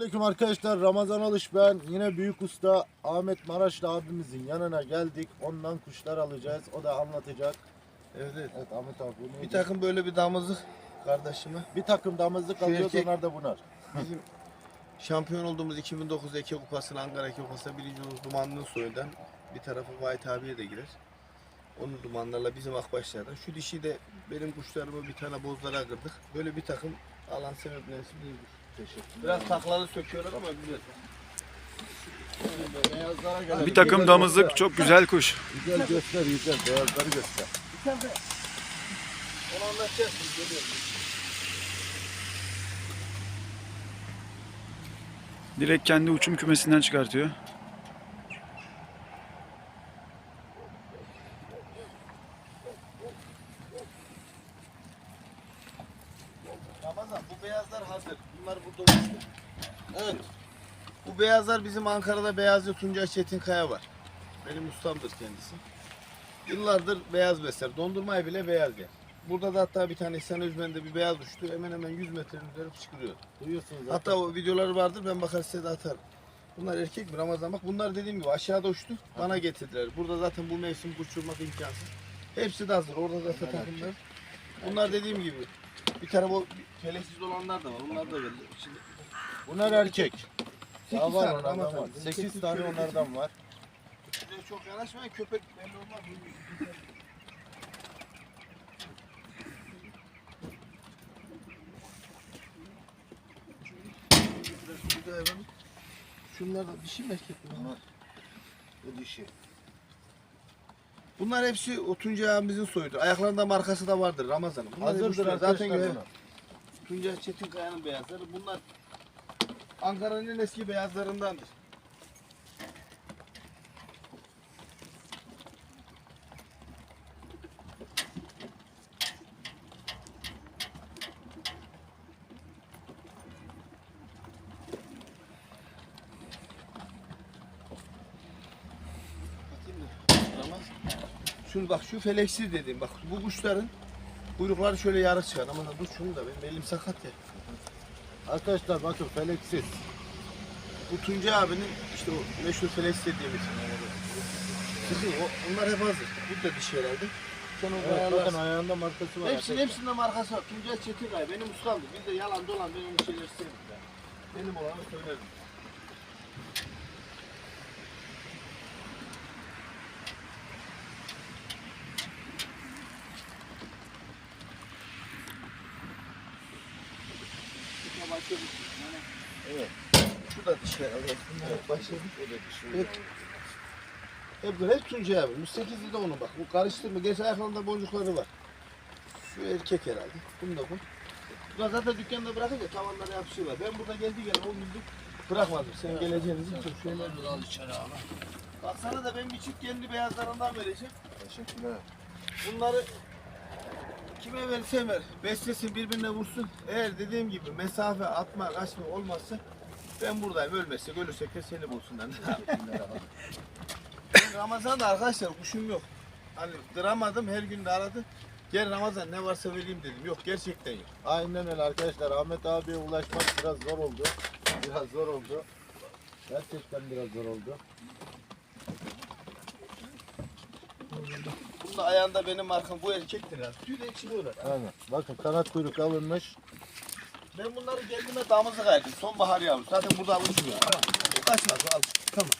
Selamünaleyküm arkadaşlar. Ramazan Alış ben. Yine büyük usta Ahmet Maraşlı abimizin yanına geldik. Ondan kuşlar alacağız. O da anlatacak. Evet, evet. Evet Ahmet abi bu neydi? Bir takım böyle bir damızlık kardeşime. bir takım damızlık Şu alıyoruz erkek- onlar da bunar. Bizim şampiyon olduğumuz 2009 Eke Kupası'nın Ankara Eke Kupası'na birinci olduğumuz Dumanlı'nın soyundan bir tarafı Vahit abiye de girer. Onun dumanlarla bizim akbaşlardan. Şu dişi de benim kuşlarımı bir tane bozlara kırdık. Böyle bir takım alan sebeplenisi değildir. Teşekkür Biraz taklalı söküyorlar ama güzel. Beyazlara gelelim. Bir takım damızlık çok güzel kuş. Güzel göster güzel. Beyazları göster. Sen de onu anlatacağız. biz geliyoruz. Direkt kendi uçum kümesinden çıkartıyor. Ramazan bu beyazlar hazır. Bunlar burada uçtu. Evet. Bu beyazlar bizim Ankara'da Beyazlı Tuncay Çetinkaya var. Benim ustamdır kendisi. Yıllardır beyaz besler. Dondurmayı bile beyaz yer. Burada da hatta bir tane İhsan Özmen'de bir beyaz uçtu. Hemen hemen 100 metrenin üzeri fışkırıyor. Duyuyorsunuz zaten. Hatta o videoları vardır ben bakar size de atarım. Bunlar erkek mi Ramazan bak bunlar dediğim gibi aşağıda uçtu bana getirdiler. Burada zaten bu mevsim uçurmak imkansız. Hepsi de hazır orada da takımlar. Bunlar dediğim gibi bir tane bu keleksiz olanlar da var onlar da belli. Şimdi Bunlar erkek. Daha var tane onlardan var. Benim 8 sekiz tane onlardan var. şuraya çok yanaşmayın köpek belli olmaz. Şunlar da dişi mi erkek mi? Bu dişi. Bunlar hepsi Tuncay abimizin soyudur. Ayaklarında markası da vardır Ramazan'ın. Bunlar Hazırdır hepsi- arkadaşlar zaten gö- bunlar. Tuncay Çetinkaya'nın beyazları. Bunlar Ankara'nın en eski beyazlarındandır. Şunu bak şu feleksiz dediğim bak bu kuşların kuyrukları şöyle yarı çıkar ama dur şunu da benim elim sakat ya. Arkadaşlar bakın feleksiz. Bu Tuncay abinin işte o meşhur feleksiz dediğimiz. Kızım o, onlar hep hazır. Bu da dişi herhalde. Sen o Evet, ayarlarsın. bakın ayağında markası var. Hepsinin, hepsinde markası var. Tuncay Çetinkaya benim ustamdı. Biz de yalan dolan ben onu şeyler isterim. Benim olanı söylerim. Evet. Şu da dişi herhalde. Evet, başladık. O da dişi. Evet. Hep böyle hep Tuncay abi. Müstekizli de onu bak. Bu karıştırma. Geç ayaklarında boncukları var. Şu erkek herhalde. Bunu da bu. Bu da zaten dükkanda bırakınca tavanlara yapışıyorlar. Ben burada geldi gene o gündür bırakmadım. Sen geleceğinizi için şöyle al içeri abi. Bak sana da ben bir çift kendi beyazlarından vereceğim. Teşekkürler. Bunları kime verirse ver. Beslesin birbirine vursun. Eğer dediğim gibi mesafe atma kaçma olmazsa ben buradayım. Ölmezsek ölürsek de seni bulsunlar. Ben Ramazan'da arkadaşlar kuşum yok. Hani kıramadım her gün de aradı. Gel Ramazan ne varsa vereyim dedim. Yok gerçekten yok. Aynen öyle arkadaşlar. Ahmet abiye ulaşmak biraz zor oldu. Biraz zor oldu. Gerçekten biraz zor oldu. Da ayağında benim markam bu erkektir ya. Tüy de. Aynen. Bakın kanat kuyruk alınmış. Ben bunları kendime damızlık ayırdım. Sonbahar yavrusu. Zaten burada alışmıyor. Tamam. Kaçmaz al. Tamam.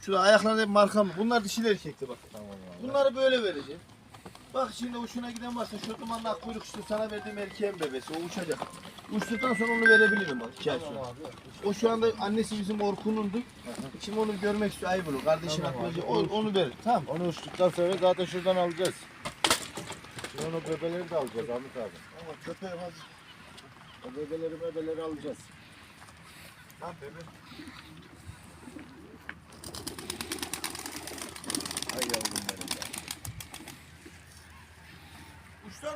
Şurada ayaklarında hep markam. Bunlar dişili erkekti bak. Tamam abi. Bunları böyle vereceğim. Bak şimdi hoşuna giden varsa şu dumanla kuyruk işte sana verdiğim erkeğin bebesi o uçacak. Uçtuktan sonra onu verebilirim bak iki ay sonra. O şu anda annesi bizim Orkun'undu. Şimdi onu görmek istiyor ayıp olur. Kardeşin Tamam aklına abi, o- onu verir. Tamam. Onu uçtuktan sonra zaten şuradan alacağız. Şimdi onu bebeleri de alacağız Ahmet abi. Ama köpeğim hazır. O bebeleri bebeleri alacağız. Lan bebe. Ay yavrum benim ya.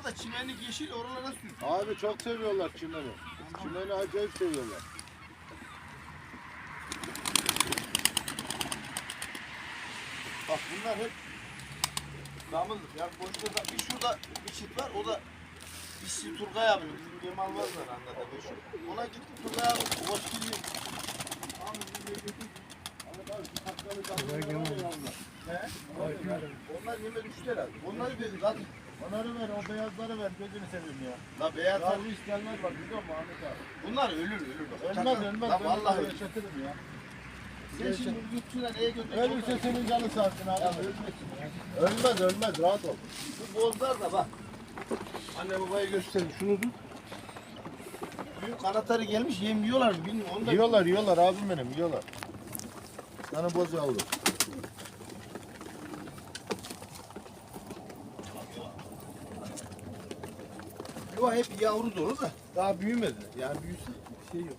Da çimenlik yeşil oralara sürüyor. Abi çok seviyorlar çimeni. Çimeni acayip seviyorlar. Bak bunlar hep damızlık. Yani boşta da bir şurada bir çift var. O da işçi Turgay abi. Bizim Cemal Vazlar anladı. Ona gittim Turgay abi. Boş geliyor. Onlar 23 lira. Onları dedi lan. Onları ver, o beyazları ver. Gözünü seveyim ya. La beyaz sarı hiç gelmez bak biliyor musun Ahmet abi? Bunlar ölür ölür. Bak. Ölmez Çakal. ölmez. La vallahi ölür. Yaşatırım ya. Sen şimdi yurtçuna neye götüreceksin? Ölürse senin canı sarsın abi. Ya ölmesin. Ölmez ölmez rahat ol. Şu bozlar da bak. Anne babaya gösterin şunu tut. Büyük anahtarı gelmiş yem yiyorlar bilmiyorum. Onu da... Yiyorlar yiyorlar abim benim yiyorlar. Sana boz yavru. Yuva hep yavru dolu da daha büyümedi. Yani büyüse bir şey yok.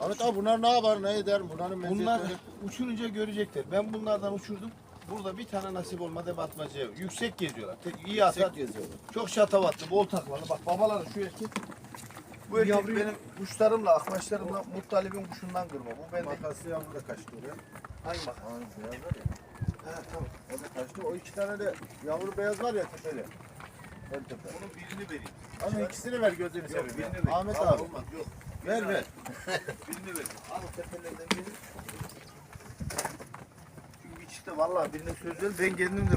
Ahmet abi bunlar ne yapar ne eder bunların Bunlar meziyetleri. uçurunca görecekler. Ben bunlardan uçurdum. Burada bir tane nasip olmadı batmacaya. Yüksek geziyorlar. Tek, iyi atar. Yüksek geziyorlar. Çok şatavatlı, bol taklalı. Bak babaları şu erkek. Bu erkek benim kuşlarımla, akbaşlarımla Muttalib'in kuşundan kırma. Bu bende. Makaslı yavru da kaçtı oraya. Hangi makas? Aynı beyaz var ya. Ha tamam. O da kaçtı. O iki tane de yavru beyaz var ya tepeli. En tepe. Bunun birini vereyim. Ama ikisini ver gözünü Yok seveyim. birini ya. vereyim. Ahmet Al, abi. Olmaz yok. Ver ver. birini ver. Al tepelerden biri. Çünkü bir çifte vallahi birine söz ver. Ben kendim de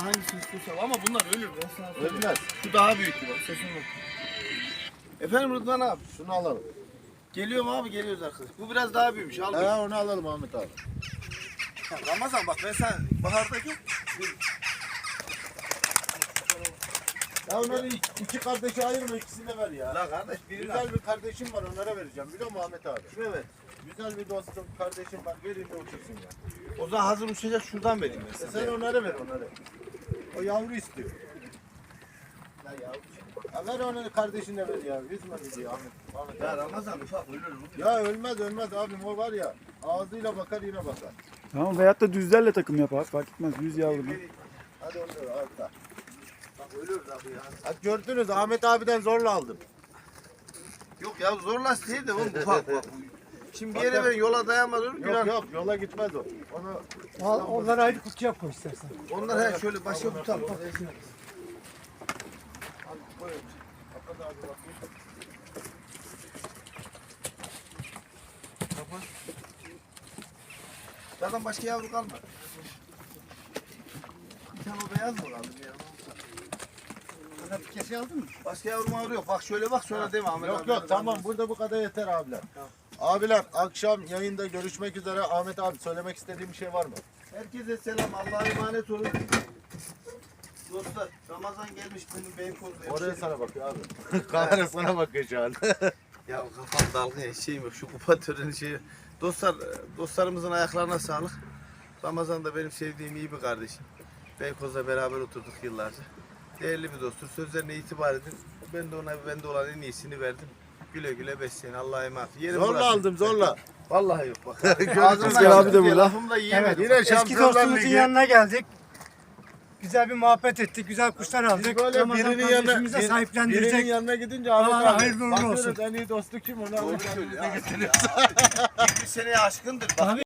Bunlar hangisini istiyorsan ama bunlar ölür ben sana söyleyeyim. Ölmez. Şu daha büyük bak sesin bak. Efendim Rıdvan abi. Şunu alalım. Geliyor mu abi? Geliyoruz arkadaş. Bu biraz daha büyümüş. Al. He onu alalım Ahmet abi. Ha, Ramazan bak ben sana bahardaki Ya onları iki, iki kardeşi ayırma ikisini de ver ya. La kardeş birini Güzel bir kardeşim var onlara vereceğim biliyor musun Ahmet abi? Evet. Güzel bir dostum kardeşim var vereyim de uçursun ya. O zaman hazır uçacak şuradan vereyim ben E sen onları ver onları. O yavru istiyor. Ya, ver onu kardeşine ver ya. Üzme bizi Ahmet. Ahmet ya. Ramazan ufak ölür. Ya ölmez ölmez abim o var ya. Ağzıyla bakar yine bakar. Tamam veyahut da düzlerle takım yap abi fark etmez. Düz yavru. Hadi onu al da. Bak ölür abi ya. Hadi gördünüz Ahmet abiden zorla aldım. Yok ya zorla değil de oğlum ufak bak. Şimdi bir yere ben yola dayanmadım. Yok yok yola gitmez o. Onu Al, onları ayrı kutuya koy istersen. Onlar he şöyle başa tutalım. Bak. Zaten başka yavru kalmadı. Bir tane o beyaz mı kaldı? Bir yavru? Sen bir kese aldın mı? Başka yavru mavru yok. Bak şöyle bak sonra deme Ahmet Yok abi. yok tamam burada bu kadar yeter abiler. Abiler akşam yayında görüşmek üzere. Ahmet abi söylemek istediğim bir şey var mı? Herkese selam. Allah'a emanet olun. Dostlar Ramazan gelmiş benim Beykoz'da. Oraya sana bakıyor abi. Kamera sana bakıyor şu an. Ya kafam dalga şeyim yok. Şu kupa töreni şey. Dostlar, dostlarımızın ayaklarına sağlık. Ramazan da benim sevdiğim iyi bir kardeşim. Beykoz'la beraber oturduk yıllarca. Değerli bir dosttur. Sözlerine itibar edin. Ben de ona bende olan en iyisini verdim. Güle güle besleyin. Allah'a emanet. Yerim zorla burası. aldım zorla. Vallahi yok bak. Rüzgar abi de burada. Lafımla yiyemedim. Yine Eski Şampiyonlar dostumuzun Ligi. yanına geldik. Güzel bir muhabbet ettik, güzel kuşlar Biz aldık. böyle Ramazan birinin yanına, kardeşimize bir- birinin sahiplendirecek. yanına gidince Ahmet Allah abi. hayırlı uğurlu bakıyoruz olsun. en iyi dostu kim onu Doğru söylüyor. Ya abi, 20 seneye aşkındır. Bak.